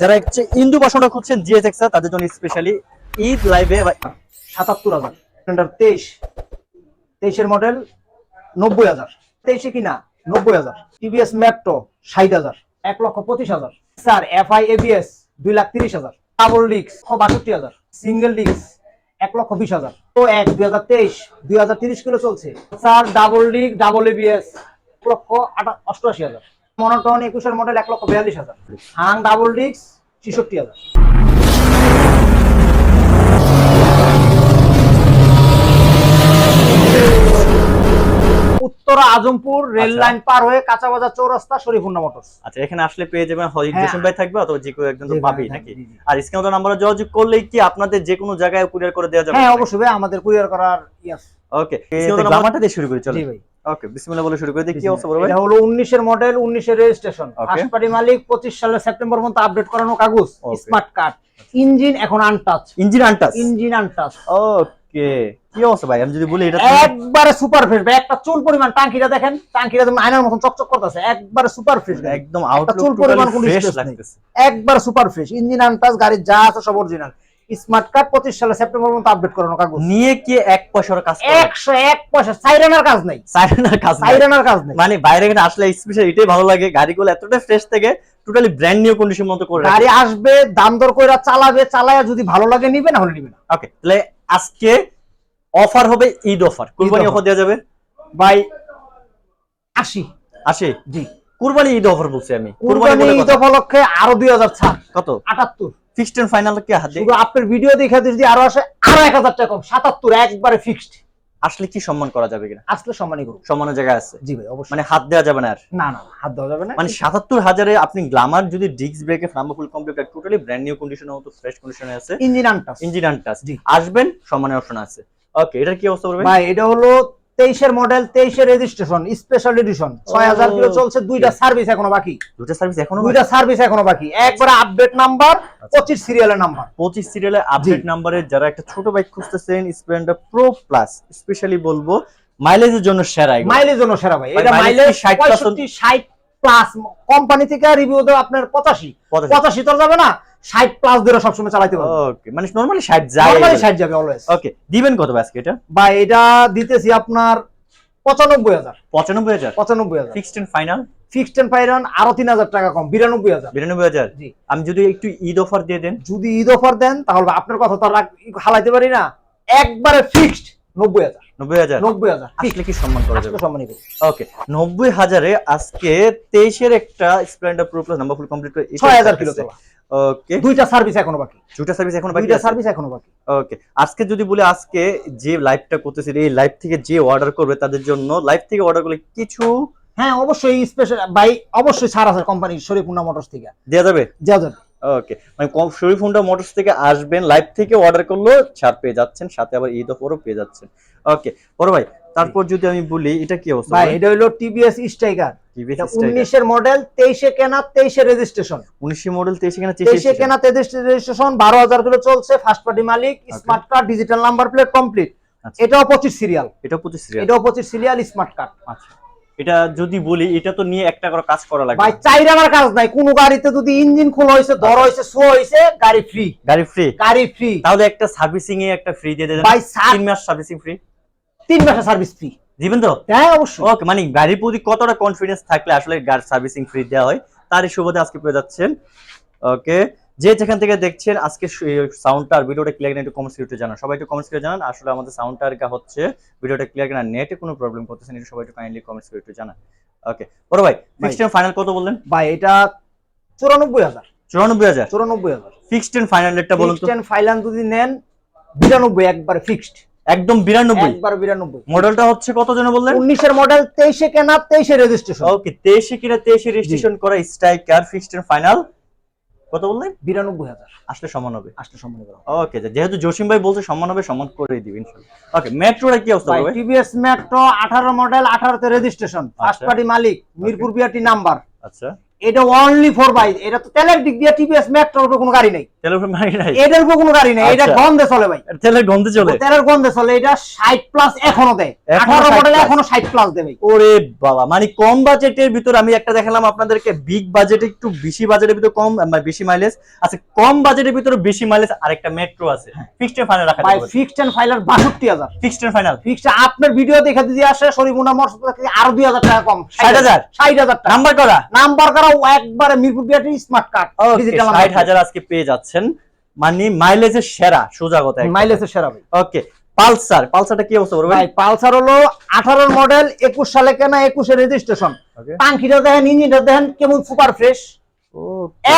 যারা হচ্ছে ইন্দু বাসনটা খুঁজছেন জিএসএক্স তাদের জন্য স্পেশালি ঈদ লাইভে সাতাত্তর হাজার। তেইশ। তেইশের মডেল নব্বই হাজার। তেইশে কিনা নব্বই হাজার। টিভিএস মেট্রো ষাট হাজার। এক লক্ষ পঁচিশ হাজার। স্যার এফআই এবিএস দুই লাখ তিরিশ হাজার। ডাবল ডিক্স বাষট্টি হাজার। সিঙ্গেল ডিক্স এক লক্ষ বিশ হাজার। তো এক দুই হাজার তেইশ, দুই হাজার তিরিশ কিলো চলছে। Sir double disc double ABS এক লক্ষ আটা- অষ্টআশি হাজার। মনোটন একুশের মডেল এক লক্ষ বিয়াল্লিশ হাজার। হাং ডাবল ডিক্স ছেষট্টি হাজার। উত্তরা আজমপুর রেল আচ্ছা। লাইন পার হয়ে কাঁচা বাজার চৌরাস্তা শরীফুন্না মোটরস। আচ্ছা এখানে আসলে পেয়ে যাবেন হয়। হ্যাঁ। জসিম ভাই থাকবে অথবা যে কেউ একজন তো পাবেই হ্যাঁ, নাকি। আর স্ক্রিনে নাম্বারে যোগাযোগ করলেই কি আপনাদের যে কোনো জায়গায় কুরিয়ার করে দেওয়া যাবে? হ্যাঁ অবশ্যই ভাই আমাদের কুরিয়ার করার ইয়াস ওকে জামাটা দিয়ে শুরু করি চলো জি ভাই। ওকে বিসমিল্লাহ বলে শুরু করে দিই কি অবস্থা এটা হলো 19 এর মডেল 19 এর রেজিস্ট্রেশন পার্টি মালিক 25 সালের সেপ্টেম্বর পর্যন্ত আপডেট করানো কাগজ স্মার্ট কার্ড ইঞ্জিন এখন untouch engine untouch engine untouch okay কি অবস্থা ভাই? আমি যদি বলি এটা একবারে সুপার ফ্রেশ ভাই একটা চুল পরিমাণ টাঙ্কিটা দেখেন টাঙ্কিটা যেমন আয়নার মতন চকচক করতেছে একবারে সুপার ফ্রেশ একদম চুল আউটলুক পরিমাণ কোনো ফ্রেশ লাগতেছে। একবারে সুপার ফ্রেশ ইঞ্জিন আনটাচ গাড়ির যা আছে সব অরিজিনাল স্মার্ট কার্ড পঁচিশ সালে সেপ্টেম্বর পর্যন্ত আপডেট করানো কাগজ। নিয়ে কি এক পয়সার কাজ একশো এক পয়সা সাইরেনার কাজ নাই। সাইরেনার কাজ নাই। সাইরেনার কাজ নাই। মানে বাইরে এখানে আসলে স্পেশাল এটাই ভালো লাগে। গাড়িগুলো এতটা ফ্রেশ থেকে টোটালি ব্র্যান্ড নিউ কন্ডিশন মতো করে গাড়ি আসবে দাম দর কইরা চালাবে চালায়া যদি ভালো লাগে নিবে না হলে নিবে না। ওকে তাহলে আজকে অফার হবে ঈদ অফার কুরবানি অফার দেওয়া যাবে? ভাই আশি। আসে জি। কুরবানি ঈদ অফার বলছি আমি। কুরবানি ঈদ উপলক্ষে আরও দুই হাজার ছাড়। কত? আটাত্তর। ফিক্সড এন্ড ফাইনাল কি হাতে শুধু আপনার ভিডিও দেখে যদি আরও আসে আরও এক হাজার টাকা কম। সাতাত্তর একবারে ফিক্সড আসলে কি সম্মান করা যাবে কিনা? আসলে সম্মানই করুন সম্মানের জায়গায় আছে। জি ভাই অবশ্যই। মানে হাত দেওয়া যাবে না আর। না না হাত দেওয়া যাবে না। মানে সাতাত্তর হাজারে আপনি গ্লামার যদি ডিস্ক ব্রেকে ফ্লাম্বা full complete totally brand new কন্ডিশনের মতো ফ্রেশ কন্ডিশনে আছে। ইঞ্জিন আনটাস ইঞ্জিন আনটাস জি। আসবেন সম্মানের অপশন আছে। ওকে এটার কি অবস্থা করবে ভাই এটা হলো তেইশের মডেল তেইশের রেজিস্ট্রেশন স্পেশাল এডিশন ছয় হাজার কিলো চলছে দুইটা সার্ভিস এখনও বাকি। দুটো সার্ভিস এখনও দুইটা সার্ভিস এখনও বাকি। একবারে আপডেট নাম্বার পঁচিশ সিরিয়ালের নাম্বার পঁচিশ সিরিয়ালের আপডেট নাম্বারে যারা একটা ছোট বাইক খুঁজতেছেন স্প্লেন্ডার প্রো প্লাস স্পেশালি বলব মাইলেজের জন্য সেরা এগুলো। মাইলেজ জন্য সেরা ভাই। এটা মাইলেজ কি 60 পঁয়ষট্টি ষাট প্লাস কোম্পানি থেকে রিভিউ দেবো আপনার পঁচাশি। পঁচাশি। পঁচাশি তো যাবে না। ষাট প্লাস ধরে সবসময় চালাইতে পারবে। ওকে মানে নরমালি ষাট যায় নর্মালি ষাট যাবে অলওয়েজ ওকে দিবেন কত আজকে এটা? বা এটা দিতেছি আপনার পঁচানব্বই হাজার। পঁচানব্বই হাজার? পঁচানব্বই হাজার। Fixed and final fixed and pyran আরও তিন হাজার টাকা কম বিরানব্বই হাজার। বিরানব্বই হাজার? জি। আমি যদি একটু ঈদ অফার দিয়ে দেন। যদি ঈদ অফার দেন তাহলে আপনার কথা তো আর হালাইতে পারি না। একবারে ফিক্সড নব্বই হাজার। নব্বই হাজার? নব্বই হাজার। আসলে কি সম্মান করা যাবে? সম্মানই। ওকে নব্বই হাজারে আজকে তেইশের একটা Splendor pro plus number full complete করে ছয় হাজার কিলো ওকে দুইটা সার্ভিস এখনও বাকি। দুটা সার্ভিস এখন বাকি দুইটা সার্ভিস এখনও বাকি। ওকে আজকে যদি বলি আজকে যে লাইভটা করতেছি এই লাইভ থেকে যে অর্ডার করবে তাদের জন্য লাইভ থেকে অর্ডার করলে কিছু হ্যাঁ অবশ্যই স্পেশাল বাই অবশ্যই ছাড় আছে কোম্পানি শরীফুন্না মোটরস থেকে। দেওয়া যাবে? দেওয়া যাবে। ওকে মানে কম শরীফ মোটরস থেকে আসবেন লাইভ থেকে অর্ডার করলেও ছাড় পেয়ে যাচ্ছেন সাথে আবার ঈদ অফারও পেয়ে যাচ্ছেন। ওকে বড় ভাই তারপর যদি আমি বলি এটা কি অবস্থা ভাই এটা হইল টিভিএস স্ট্রাইকার টিভিএস এটা উনিশের মডেল তেইশে কেনা তেইশে রেজিস্ট্রেশন উনিশশো মডেল তেইশে কেনা তেইশে কেনা তেইশ রেজিস্ট্রেশন বারো হাজার কিলো চলছে ফার্স্ট পার্টি মালিক smart card digital number plate complete আচ্ছা। এটাও পঁচিশ সিরিয়াল এটা পঁচিশ সিরিয়াল এটাও পঁচিশ সিরিয়াল স্মার্ট কার্ড আচ্ছা। এটা যদি বলি এটা তো নিয়ে একটা করে কাজ করা লাগবে। ভাই চাইরা আমার কাজ নাই। কোন গাড়িতে যদি ইঞ্জিন খোলা হয়েছে ধর হয়েছে শো হয়েছে গাড়ি ফ্রি গাড়ি ফ্রি গাড়ি ফ্রি তাহলে একটা সার্ভিসিং এ একটা ফ্রি দিয়ে দেন। ভাই সার- তিন মাস সার্ভিসিং ফ্রি তিন মাসের সার্ভিস ফ্রি দিবেন তো? হ্যাঁ অবশ্যই। ওকে মানে গাড়ির প্রতি কতটা কনফিডেন্স থাকলে আসলে গাড়ি সার্ভিসিং ফ্রি দেওয়া হয় তার এই সুবাদে আজকে পেয়ে যাচ্ছেন। ওকে যে যেখান থেকে দেখছেন আজকে সাউন্ডটা আর ভিডিওটা ক্লিয়ার কিনা একটু কমেন্টস করে জানান। সবাই একটু কমেন্টস করে জানান। আসলে আমাদের সাউন্ডটা আর হচ্ছে ভিডিওটা ক্লিয়ার কিনা নেটে কোনো প্রবলেম করতেছেন এটা সবাই একটু কাইন্ডলি কমেন্টস করে একটু জানান। ওকে বড় ভাই ফিক্সড এন্ড ফাইনাল কত বললেন? ভাই এটা চুরানব্বই হাজার। চুরানব্বই হাজার? চুরানব্বই হাজার। ফিক্সড এন্ড ফাইনাল রেটটা বলুন ফিক্সড ফাইলান যদি নেন বিরানব্বই একবার ফিক্সড একদম বিরানব্বই। একবার বিরানব্বই। মডেলটা হচ্ছে কত জন বললেন? উনিশের মডেল তেইশে কেনা তেইশে রেজিস্ট্রেশন ওকে তেইশে কিনা তেইশে রেজিস্ট্রেশন করা স্ট্রাইকার ফিক্সড ফাইনাল কত বললেন? বিরানব্বই হাজার। আসলে সমান হবে। আসলে সম্মান করা ওকে যেহেতু জসিম ভাই বলছে সমান হবে সম্মান করে দিবেন ওকে মেট্রোটা কি অবস্থা হবে? টিভিএস মেট্রো আঠারো মডেল আঠারোতে রেজিস্ট্রেশন ফার্স্ট। পার্টি মালিক মিরপুর বিআরটি নাম্বার আচ্ছা। এটা অনলি ফর বাইক এটা তো তেলের দিক দিয়ে টিভিএস মেট্রোর উপর কোনো গাড়ি নেই। তেলের মারি নাই? এটার উপর কোনো গাড়ি নেই। এটা আচ্ছা। গন্ধে চলে ভাই। তেলের গন্ধে চলে? তেলের গন্ধে চলে। এটা ষাট প্লাস এখনও দেয়। এখনও আঠারো মডেল এখনও ষাট প্লাস দেবে ওরে বাবা। মানে কম বাজেটের ভিতর আমি একটা দেখালাম আপনাদেরকে। বিগ বাজেটে একটু বেশি বাজেটের ভিতর কম মানে বেশি মাইলেজ আছে কম বাজেটের ভিতরে বেশি মাইলেজ আরেকটা মেট্রো আছে। ফিক্সড ফাইনাল রাখা ভাই ফিক্সড এন্ড বাষট্টি হাজার। ফিক্সড ফাইনাল ফিক্সড আপনার ভিডিও দেখে যদি আসে শরীফুনা মর্শদ থেকে আরও দুই হাজার টাকা কম। 60,000? ষাট হাজার টাকা। নাম্বার করা? নাম্বার করা একবারে Mirpur BRT smart card digital ষাট হাজার আজকে পেয়ে যাচ্ছেন। মানে মাইলেজের সেরা সোজা কথা মাইলেজের সেরা ভাই। ওকে পালসার পালসারটা কি অবস্থা বলবেন? ভাই পালসার হলো আঠারোর মডেল একুশ সালে কেনা 21 এর রেজিস্ট্রেশন. টাঙ্কিটা দেখেন ইঞ্জিনটা দেখেন কেমন সুপার ফ্রেশ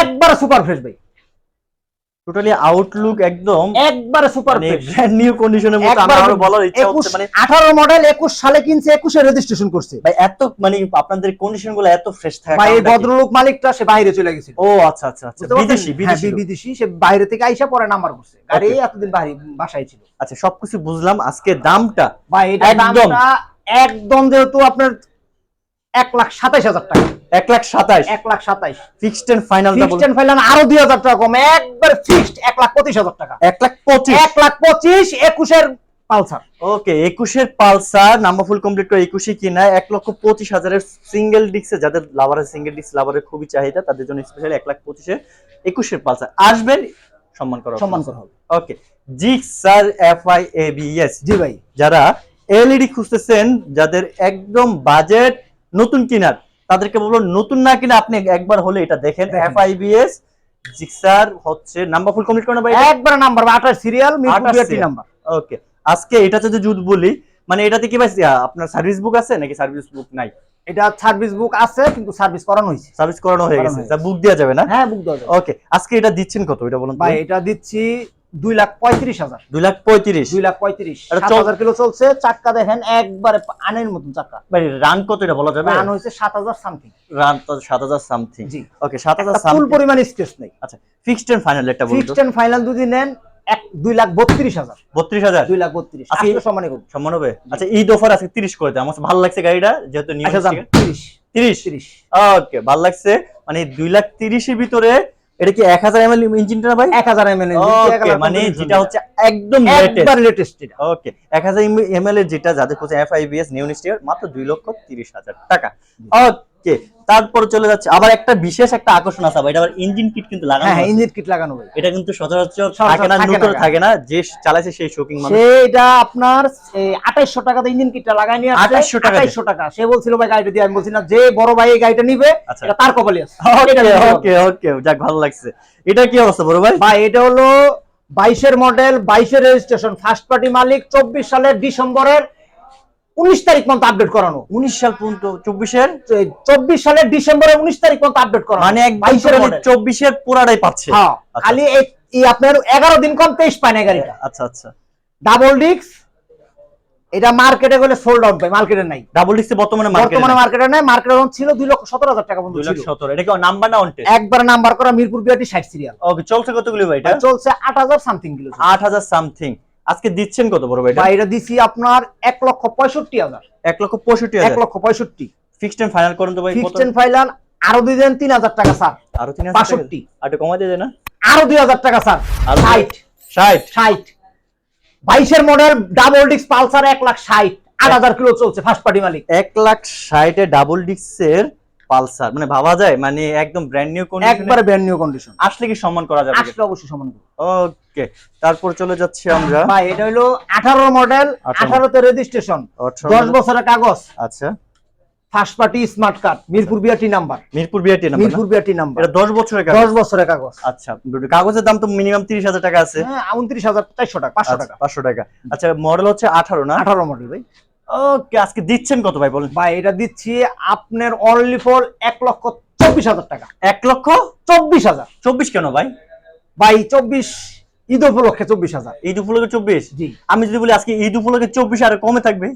একবারে সুপার ফ্রেশ ভাই। টোটালি আউটলুক একদম একবারে সুপার ব্র্যান্ড নিউ কন্ডিশনের মতো আমার আরও বলার ইচ্ছা হচ্ছে মানে আঠারো মডেল একুশ সালে কিনছে একুশে রেজিস্ট্রেশন করছে। ভাই এত মানে আপনাদের কন্ডিশনগুলো এত ফ্রেশ থাকে ভাই এই ভদ্রলোক মালিকটা সে বাইরে চলে গেছে ও আচ্ছা আচ্ছা আচ্ছা বিদেশি হ্যাঁ, বিদেশি বিদেশি সে বাইরে থেকে আইসা পরে নাম্বার করছে। গাড়ি Okay. এতদিন বাড়ি বাসায় ছিল। আচ্ছা সবকিছু বুঝলাম আজকে দামটা ভাই এটা একদম। দামটা একদম যেহেতু আপনার এক লাখ সাতাইশ হাজার টাকা। এক লাখ সাতাশ এক লাখ সাতাইশ। Fixed and final fixed and final আরও দুই হাজার টাকা কম। একবার ফিক্সড এক লাখ পঁচিশ হাজার টাকা। এক লাখ পঁচিশ? এক লাখ পঁচিশ একুশের পালসার। ওকে একুশের পালসার নাম্বার ফুল কমপ্লিট করে একুশে কিনা এক লক্ষ পঁচিশ হাজারের সিঙ্গেল ডিস্কে যাদের লাভারের সিঙ্গেল ডিস্ক লাভারের খুবই চাহিদা তাদের জন্য স্পেশাল এক লাখ পঁচিশে একুশের পালসার। আসবেন সম্মান করা সম্মান করা হবে। Okay jigs sir F I A B S জি ভাই। যারা এলইডি খুঁজতেছেন যাদের একদম বাজেট নতুন কিনার। তাদেরকে বলব নতুন না কিনা আপনি একবার হলে এটা দেখেন। F I B S Gixxer হচ্ছে নাম্বার ফুল কমপ্লিট করেন ভাই? একবার নাম্বার আঠাশ সিরিয়াল মিরপুর 28 নাম্বার ওকে আজকে এটা যদি যদি বলি মানে এটাতে কি ভাই আপনার সার্ভিস বুক আছে নাকি সার্ভিস বুক নাই? এটা সার্ভিস বুক আছে কিন্তু সার্ভিস করানো হয়েছে। সার্ভিস করানো হয়ে গেছে। বুক দেওয়া যাবে না? হ্যাঁ বুক দেওয়া যাবে। ওকে আজকে এটা দিচ্ছেন কত? এটা বলুন ভাই এটা দিচ্ছি দুই লাখ পঁয়ত্রিশ হাজার। দুই লাখ পঁয়ত্রিশ। দুই লাখ পঁয়ত্রিশ। সাত হাজার কিলো চলছে চাক্কা দেখেন একবারে আনের মতন চাক্কা। ভাই রান কত এটা বলা যাবে? রান হয়েছে সাত হাজার সামথিং রান তো সাত হাজার সামথিং জি। ওকে সাত হাজার ফুল পরিমাণ স্পেস নেই। আচ্ছা ফিক্সড এন্ড ফাইনাল একটা বলুন ফিক্সড এন্ড ফাইনাল যদি নেন এক দুই লাখ বত্রিশ হাজার। বত্রিশ হাজার? দুই লাখ বত্রিশ। আজকে- আসলে সমানে করব। সম্মান হবে? আচ্ছা ঈদ অফার আছে তিরিশ করে দেয় আমার ভালো লাগছে গাড়িটা যেহেতু আচ্ছা তিরিশ। তিরিশ? তিরিশ। ওকে ভালো লাগছে। মানে দুই লাখ তিরিশের ভিতরে এটা কি এক হাজার এমএল ইঞ্জিনটা ভাই? এক হাজার এম ওকে মানে যেটা হচ্ছে একদম লেটেস্ট একবার লেটেস্ট এটা ওকে এক হাজার এমএল এর যেটা যাদের কাছে এফ আইবিএস নিউ স্টিয়ার মাত্র 2 লক্ষ তিরিশ হাজার টাকা। ওকে তারপর চলে যাচ্ছে। আবার একটা বিশেষ একটা আকর্ষণ আছে এটা আবার ইঞ্জিন কিট কিন্তু লাগানো হ্যাঁ হ্যাঁ ইঞ্জিন কিট লাগানো ভাই। এটা কিন্তু সচরাচর থাকে না থাকে না নতুন গাড়ি। থাকে না যে চালাইছে সেই শোকিং মানুষ। সেটা আপনার আঠাইশশো টাকাতে ইঞ্জিন কিটটা লাগাই নিয়ে 2800 টাকা দিয়ে। আঠাইশশো টাকা। সে বলছিল ভাই গাড়িটা দিয়ে আমি বলছি না যে বড় ভাই এই গাড়িটা নিবে আচ্ছা। এটা তার কপালে আছে। ওকে ওকে ওকে যাক ভালো লাগছে। এটা কি অবস্থা বড় ভাই? ভাই এটা হলো বাইশের মডেল বাইশের রেজিস্ট্রেশন ফার্স্ট পার্টি মালিক চব্বিশ সালের ডিসেম্বরের উনিশ তারিখ পর্যন্ত আপডেট করানো। উনিশ সাল পর্যন্ত চব্বিশের? চব্বিশ সালের ডিসেম্বরের উনিশ তারিখ পর্যন্ত আপডেট করানো। মানে চব্বিশের পুরাটাই পাচ্ছে। হ্যাঁ আচ্ছা। খালি এই এই আপনার এগারো দিন কম তেইশ পায় না গাড়িটা। আচ্ছা আচ্ছা। ডাবল ডিক্স এটা মার্কেটে গেলে সোল্ড আউট ভাই মার্কেটে নাই। ডাবল ডিস্ক বর্তমানে বর্তমানে মার্কেটে নাই মার্কেটে ছিল দুই লক্ষ সতেরো হাজার টাকা পর্যন্ত দুই লাখ ছিল। সতেরো এটা কি নাম্বার না অন একবার নাম্বার করা মিরপুর বিআরটি ষাট সিরিয়াল ওকে চলছে কতগুলো ভাই এটা? চলছে আট হাজার সামথিং কিলো। আট হাজার সামথিং আজকে দিচ্ছেন কত বড় ভাই এটা? দিছি আপনার এক লক্ষ পঁয়ষট্টি হাজার। এক লক্ষ পঁয়ষট্টি এক লক্ষ পঁয়ষট্টি। ফিক্সড এন্ড ফাইনাল করুন তো ভাই ফিক্সড এন্ড ফাইনাল আরও দুই দেন তিন হাজার টাকা স্যার। আরও তিন হাজার আর কমাই দিয়ে না? আরও দুই হাজার টাকা স্যার। ষাট। ষাট। ষাট। বাইশের মডেল ডাবল ডিস্ক পালসার এক লাখ ষাট। আট হাজার কিলো চলছে ফার্স্ট পার্টি মালিক। এক লাখ ষাটে ডাবল ডিস্কের পালসার মানে ভাবা যায় মানে একদম ব্র্যান্ড নিউ কোন একবারে ব্র্যান্ড নিউ কন্ডিশন আসলে কি সম্মান করা যাবে? আসলে অবশ্যই সম্মান। ওকে তারপর চলে যাচ্ছি আমরা। ভাই এটা হলো আঠারো মডেল 18 আঠারোতে রেজিস্ট্রেশন আঠারো। দশ বছরের কাগজ। আচ্ছা। First party smart card Mirpur BRT number Mirpur BRT number Mirpur BRT number এটা দশ বছরের কাজ দশ বছরের কাগজ। আচ্ছা কাগজের দাম তো মিনিমাম তিরিশ হাজার টাকা আছে। হ্যাঁ উনত্রিশ হাজার চারশো টাকা পাঁচশো টাকা। পাঁচশো টাকা। আচ্ছা মডেল হচ্ছে আঠারো না? আঠারো মডেল ভাই। ওকে আজকে দিচ্ছেন কত ভাই বলেন? ভাই এটা দিচ্ছি আপনার অনলি ফর এক লক্ষ চব্বিশ হাজার টাকা। এক লক্ষ চব্বিশ হাজার? চব্বিশ কেন ভাই? ভাই চব্বিশ ঈদ উপলক্ষে চব্বিশ হাজার। ঈদ উপলক্ষে চব্বিশ? জি। আমি যদি বলি আজকে ঈদ উপলক্ষে চব্বিশ আর কমে থাকবে?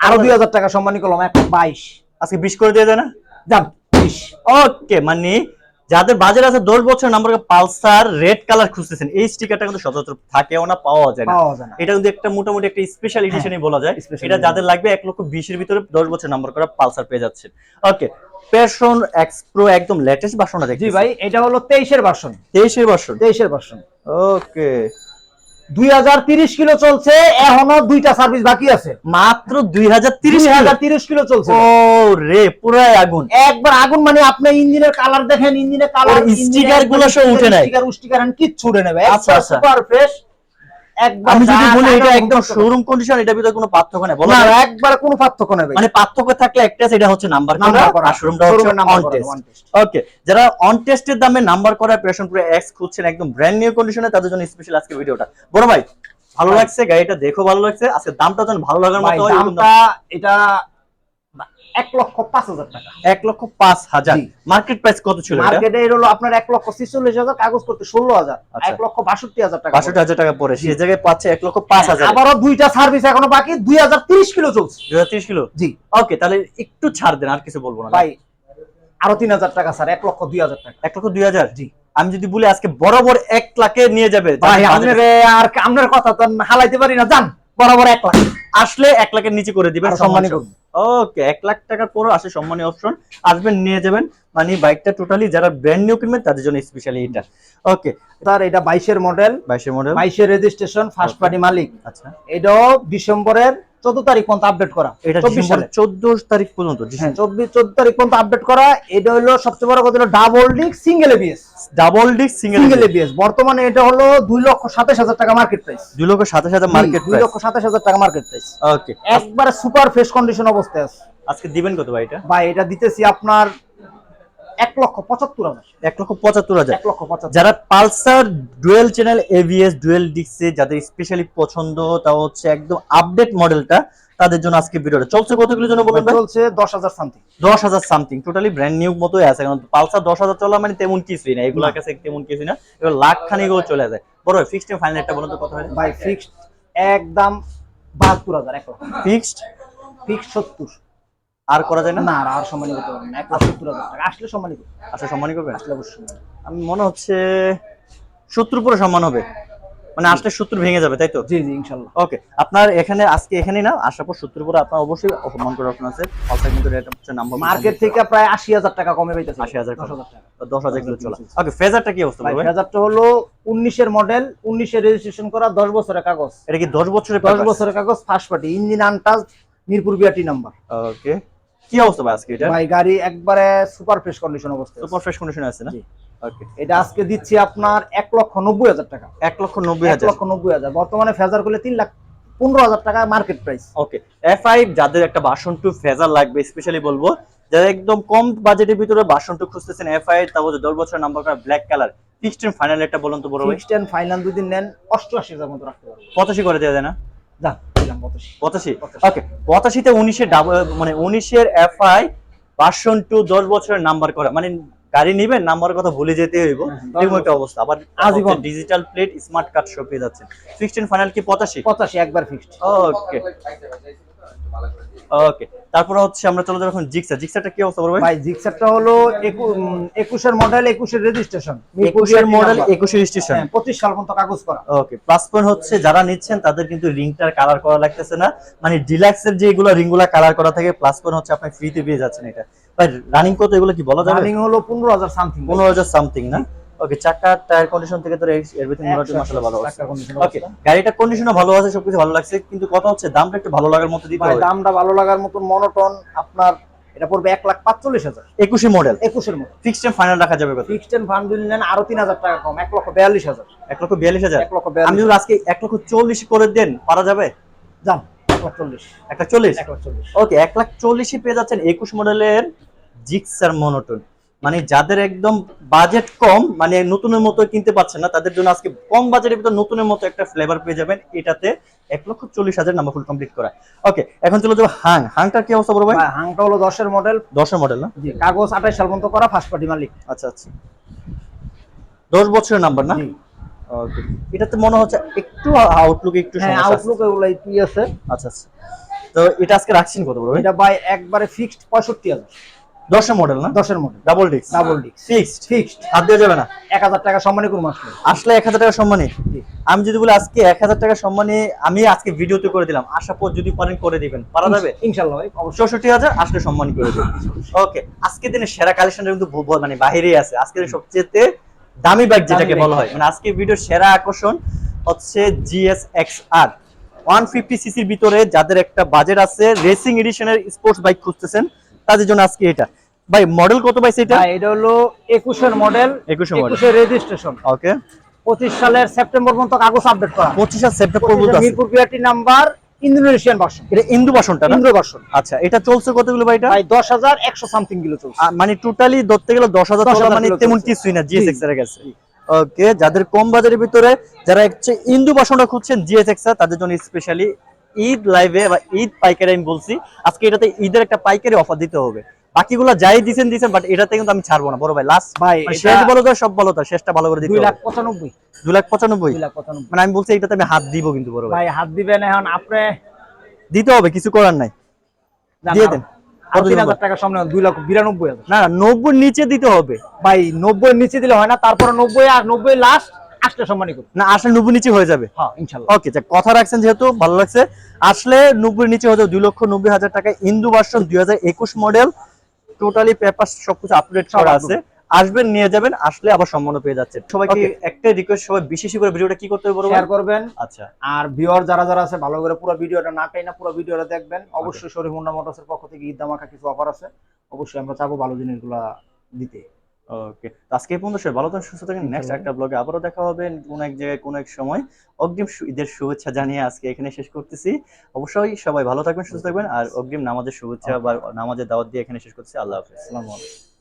আরও দুই হাজার টাকা সম্মানী করলাম এক বাইশ। আজকে বিশ করে দিয়ে দেয় না? যান বিশ। ওকে মানে যাদের বাজার আছে দশ বছর নাম্বার পালসার রেড কালার খুঁজতেছেন এই স্টিকারটা কিন্তু সচরাচর থাকেও না পাওয়া যায় না। এটা কিন্তু একটা মোটামুটি একটা স্পেশাল এডিশনই বলা যায়। এটা যাদের লাগবে এক লক্ষ বিশের ভিতরে দশ বছর নাম্বার করা পালসার পেয়ে যাচ্ছে ওকে প্যাশন এক্স প্রো একদম লেটেস্ট ভার্সনটা জি ভাই এটা হলো তেইশের বাসন তেইশের ভার্সন তেইশের বাসন ওকে দুই হাজার তিরিশ কিলো চলছে এখনও দুইটা সার্ভিস বাকি আছে। মাত্র দুই কিলো? চলছে। ও রে পুরাই আগুন। একবার আগুন মানে আপনি ইঞ্জিনের কালার দেখেন ইঞ্জিনের কালার ওরগুলো সব উঠে নাই। স্টিকার স্টিকার কিচ্ছু উঠে নেবে। আচ্ছা, আচ্ছা। সুপার ফ্রেশ একবার আমি যদি বলি এটা একদম শোরুম কন্ডিশন এটার ভিতরে কোনো পার্থক্য নেই বলো। না একবার কোনো পার্থক্য নেবে মানে পার্থক্য থাকলে একটা সেটা হচ্ছে নাম্বার নাম্বার করা। করা আর শোরুমটা হচ্ছে অন টেস্ট ওকে যারা অন টেস্টের দামে নাম্বার করা প্রেশন পুরো এক্স খুঁজছেন একদম ব্র্যান্ড নিউ কন্ডিশনে তাদের জন্য স্পেশাল আজকে ভিডিওটা বড় ভাই ভালো। লাগছে? গাড়িটা দেখো ভালো লাগছে? আজকে দামটা যেন ভালো লাগার মতো দামটা এটা এক লক্ষ পাঁচ হাজার টাকা। এক লক্ষ পাঁচ হাজার। মার্কেট প্রাইস কত ছিল মার্কেটে এর হলো আপনার এক লক্ষ ছিচল্লিশ হাজার কাগজ করতে ষোলো হাজার আচ্ছা। এক লক্ষ বাষট্টি হাজার টাকা বাষট্টি হাজার টাকা পরে সেই জায়গায় পাচ্ছে এক লক্ষ পাঁচ হাজার। আবারও দুইটা সার্ভিস এখনও বাকি দুই হাজার তিরিশ কিলো চলছে। দুই হাজার তিরিশ কিলো? জি। ওকে তাহলে একটু ছাড় দেন আর কিছু বলব না। ভাই আরও তিন হাজার টাকা স্যার এক লক্ষ দুই হাজার টাকা। এক লক্ষ দুই হাজার? জি। আমি যদি বলি আজকে বরাবর এক লাখে নিয়ে যাবে ভাই আপনার আর আপনার কথা তো হালাইতে পারি না জান বরাবর এক লাখ। আসলে এক লাখের নিচে করে দিবেন সম্মানী। ওকে এক লাখ টাকার পরও আসে সম্মানী অপশন আসবেন নিয়ে যাবেন। মানে বাইকটা টোটালি যারা ব্র্যান্ড নিউ কিনবেন তাদের জন্য স্পেশালি এটা ওকে তার এটা বাইশের মডেল বাইশের মডেল বাইশের রেজিস্ট্রেশন ফার্স্ট পার্টি মালিক। আচ্ছা। এটাও ডিসেম্বরের চোদ্দ তারিখ পর্যন্ত আপডেট করা এটা সালে। চোদ্দ তারিখ পর্যন্ত হ্যাঁ চব্বিশ চোদ্দ তারিখ পর্যন্ত আপডেট করা এটা হলো সবচেয়ে বড় কথা হলো double disc single ABS double disc single ABS বর্তমানে এটা হলো দুই লক্ষ সাতাশ হাজার টাকা মার্কেট প্রাইস দুই লক্ষ সাথে সাথে মার্কেট দুই লক্ষ সাতাশ হাজার টাকা মার্কেট প্রাইস ওকে একবারে সুপার ফ্রেশ কন্ডিশন অবস্থায় আছে। আজকে দিবেন কত ভাই এটা? ভাই এটা দিতেছি আপনার এক লক্ষ পঁচাত্তর হাজার। এক লক্ষ পঁচাত্তর হাজার। এক লক্ষ পঁচাত্তর। যারা Pulsar dual channel ABS dual ডিক্সে যাদের স্পেশালি পছন্দ তা হচ্ছে একদম আপডেট মডেলটা তাদের জন্য আজকে ভিডিওটা চলছে কতগুলোর জন্য বলবেন চলছে দশ হাজার সামথিং দশ হাজার সামথিং টোটালি ব্র্যান্ড নিউ মতোই আছে। কারণ পালসার দশ হাজার চলা মানে তেমন কিছুই না এগুলোর কাছে তেমন কিছুই না। এবার লাখ খানিকও চলে যায়। বড় ফিক্সড ফাইনাল একটা বলুন তো কত হয়। ভাই ফিক্সড একদম বাহাত্তর হাজার এক লক্ষ। ফিক্সড ফিক্সড সত্তর। আর করা যায় না? না আর সম্মানী করতে পারবেন না। এক লাখ সত্তর হাজার টাকা। আসলে সম্মানী করতে আচ্ছা সম্মানই করবেন? আসলে অবশ্যই আমি মনে হচ্ছে সত্তর পুরো সম্মান হবে। মানে আসলে সত্তর ভেঙে যাবে তাই তো? জি জি ইনশাল্লাহ। ওকে আপনার এখানে আজকে এখানেই না আসার পর সত্তর পুরো আপনার অবশ্যই সম্মান করার অপশন আছে। পালসার কিন্তু এটা হচ্ছে নাম্বার মার্কেট থেকে প্রায় আশি হাজার টাকা কমে পাইতেছে। 80,000 দশ হাজার টাকা। দশ হাজার কিলো চলা। ওকে ফেজারটা কি অবস্থা ভাই হাজারটা হলো উনিশের মডেল উনিশের রেজিস্ট্রেশন করা দশ বছরের কাগজ। এটা কি দশ বছরের দশ বছরের কাগজ first party engine untouch Mirpur BRT number okay. কি অবস্থা ভাই আজকে এটা? ভাই গাড়ি একবারে সুপার ফ্রেশ কন্ডিশন অবস্থা। সুপার ফ্রেশ কন্ডিশনে আছে না? ওকে এটা আজকে দিচ্ছি আপনার এক লক্ষ নব্বই হাজার টাকা। এক লক্ষ নব্বই হাজার। লক্ষ নব্বই হাজার। বর্তমানে ফেজার করলে তিন লাখ পনেরো হাজার টাকা market price okay F I যাদের একটা বাসন টু ফেজার লাগবে স্পেশালি বলব যারা একদম কম বাজেটের ভিতরে বাসন টু খুঁজতেছেন এফ আই তারপর দশ বছর নাম্বার করা black colour fixed and final একটা বলুন তো বড় ভাই। ফিক্সড এন্ড ফাইনাল যদি নেন অষ্টআশি হাজার মতো রাখতে পারব। পঁচাশি করে দেওয়া যায় না? দিলাম পঁচাশি। ওকে পঁচাশিতে উনিশের ডাবল মানে উনিশের এফ আই বাসন টু দশ বছরের নাম্বার করা। মানে গাড়ি নিবেন নাম্বার কথা ভুলে যেতে হইব। হ্যাঁ, এরকম একটা অবস্থা। আবার আজীবন। ডিজিটাল প্লেট স্মার্ট কার্ড সব পেয়ে যাচ্ছেন। ফিক্সড এন্ড ফাইনাল কি পঁচাশি? পঁচাশি একবার ফিক্সড ওকে ওকে তারপরে হচ্ছে আমরা চলে যাব এখন জিক্সা। জিক্সাটা কি অবস্থা করবে ভাই? জিক্সারটা হলো একু- উম, একুশের মডেল একুশের রেজিস্ট্রেশন একুশের মডেল একুশের স্টেশন হ্যাঁ, পঁচিশ সাল পর্যন্ত কাগজ করা। ওকে প্লাস পয়েন্ট হচ্ছে যারা নিচ্ছেন তাদের কিন্তু রিংটার কালার করা লাগতেছে না। মানে ডিলাক্সের যেগুলো রিংগুলো কালার করা থাকে প্লাস পয়েন্ট হচ্ছে আপনি ফ্রিতে পেয়ে যাচ্ছেন এটা। ভাই রানিং কত এগুলো কি বলা যাবে? রানিং হলো পনেরো হাজার সামথিং পনেরো হাজার সামথিং না? ওকে চাকা টায়ার কন্ডিশন থেকে তো এভরিথিং মোটামুটি মাসাল্লাহ ভালো আছে। ওকে গাড়িটা কন্ডিশনও ভালো আছে সবকিছু ভালো লাগছে কিন্তু কথা হচ্ছে দামটা একটু ভালো লাগার মতো দিতে হবে। দামটা ভালো লাগার মতন মনোটন আপনার এটা পড়বে এক লাখ পাঁচচল্লিশ হাজার। একুশে মডেল একুশের মতো ফিক্সড এন্ড ফাইনাল রাখা যাবে ফিক্সড এন্ড ফান্ড যদি নেন আরও তিন হাজার টাকা কম এক লক্ষ বিয়াল্লিশ হাজার। এক লক্ষ বিয়াল্লিশ হাজার? এক লক্ষ আমি যদি আজকে এক লক্ষ চল্লিশ করে দেন পারা যাবে? যান এক লাখ চল্লিশ। একটা চল্লিশ? এক লাখ চল্লিশ। ওকে এক লাখ চল্লিশে পেয়ে যাচ্ছেন একুশ মডেলের জিক্সার মনোটন মানে যাদের একদম বাজেট কম মানে নতুনের মতো কিনতে পারছেন না তাদের জন্য আজকে কম বাজেটের ভিতর নতুনের মতো একটা ফ্লেভার পেয়ে যাবেন এটাতে এক লক্ষ চল্লিশ হাজার নাম্বার ফুল কমপ্লিট করা। ওকে এখন চলে যাব হাং। হাংটার কি অবস্থা বলব ভাই? হাংটা হলো দশের মডেল দশের মডেল না? কাগজ আঠাশ সাল পর্যন্ত করা ফার্স্ট পার্টি মালিক। আচ্ছা আচ্ছা। দশ বছরের নাম্বার না? ওকে এটাতে মনে হচ্ছে একটু আউটলুক একটু। আউটলুক এগুলো একটু আছে। আচ্ছা আচ্ছা। তো এটা আজকে রাখছেন কত বড় এটা ভাই একবারে ফিক্সড পঁয়ষট্টি হাজার। দশের মডেল না? দশের model double disc double disc fixed fixed হাত দেওয়া যাবে না? এক হাজার টাকা সম্মানী আসলে আসলে এক হাজার টাকা সম্মানে? আমি যদি বলি আজকে এক হাজার টাকা সম্মানে আমি আজকে ভিডিওতে করে দিলাম। আশা পর যদি করে দিবেন। পারা যাবে? ইনশাল্লাহ ভাই চৌষট্টি হাজার আসলে সম্মান করে দেবেন। ওকে আজকে দিনে সেরা কালেকশনটা কিন্তু মানে বাহিরেই আছে। আজকে সবচেয়ে দামি বাইক যেটাকে বলা হয়। মানে আজকে ভিডিওর সেরা আকর্ষণ হচ্ছে G S X R one fifty সিসির ভিতরে যাদের একটা বাজেট আছে রেসিং এডিশনের স্পোর্টস বাইক খুঁজতেছেন তাদের জন্য আজকে এটা। ভাই মডেল কত পাইছে এটা এটা হলো একুশের মডেল 21 এর model। একুশের রেজিস্ট্রেশন ওকে পঁচিশ সালের সেপ্টেম্বর পর্যন্ত কাগজ আপডেট করা। পঁচিশ সেপ্টেম্বর পর্যন্ত আছে। Mirpur BRT number Indonesian version এটা ইন্দু বাসনটা না? ইন্দ্র ভার্সন আচ্ছা এটা চলছে কতগুলো ভাই এটা? ভাই দশ হাজার একশো সামথিং কিলো চলছে। মানে টোটালি ধরতে গেলে দশ হাজার 10,000 টাকা মানে তেমন কিছুই না জিএসএক্স এর কাছে। ওকে যাদের কম বাজারের ভিতরে যারা হচ্ছে ইন্দু বাসনটা খুঁজছেন জিএসএক্স তাদের জন্য স্পেশালি ঈদ লাইভে বা ঈদ পাইকারি আমি বলছি আজকে এটাতে ঈদের একটা পাইকারি অফার দিতে হবে। বাকিগুলো যাই দিছেন দিছেন বাট এটাতে কিন্তু আমি ছাড়বো না। বড় ভাই লাস্ট ভাই শেষ বলো তো সব বলো তো শেষটা ভালো করে দিতে লাখ হবে পঁচানব্বই। দুই লাখ পঁচানব্বই? দুই লাখ পঁচানব্বই। মানে আমি বলছি এটাতে আমি হাত দিব কিন্তু বড় ভাই। ভাই হাত দিবেন এখন আপনি দিতে হবে কিছু করার নাই। দিয়ে দেন। আর তিন হাজার টাকার সামনে দুই লাখ বিরানব্বই না না নব্বই নিচে দিতে হবে। ভাই নব্বই নিচে দিলে হয় না তারপরে নব্বই আর নব্বই লাস্ট আসলে সম্মানী করব। না আসলে নব্বই নিচে হয়ে যাবে? হ্যাঁ ইনশাল্লাহ ওকে যা কথা রাখছেন যেহেতু ভালো লাগছে। আসলে নব্বই নিচে হয়তো দুই লক্ষ নব্বই হাজার টাকা ইন্দু ভার্সন দুই হাজার একুশ মডেল টোটালি পেপার সবকিছু আপডেট করা আছে। আসবেন নিয়ে যাবেন আসলে আবার সম্মান পেয়ে যাচ্ছে সবাইকে একটাই রিকোয়েস্ট সবাই বেশি বেশি করে ভিডিওটা কি করতে হবে শেয়ার করবেন। আচ্ছা। আর ভিউয়ার যারা যারা আছে ভালো করে পুরো ভিডিওটা না টাই না পুরো ভিডিওটা দেখবেন। অবশ্যই শরীফ মুন্না মোটরসের পক্ষ থেকে ঈদ দামাকা কিছু অফার আছে। অবশ্যই আমরা চাবো ভালো জিনিসগুলা দিতে। ওকে আজকে এই পর্যন্ত সবাই ভালো থাকুন সুস্থ থাকেন। নেক্সট একটা ব্লগে আবারও দেখা হবে কোন এক জায়গায় কোন এক সময়। অগ্রিম ঈদের শুভেচ্ছা জানিয়ে আজকে এখানে শেষ করতেছি। অবশ্যই সবাই ভালো থাকবেন সুস্থ থাকবেন আর অগ্রিম নামাজের শুভেচ্ছা বা নামাজের দাওয়াত দিয়ে এখানে শেষ করতেছি। আল্লাহ হাফেজ। আসসালামু আলাইকুম।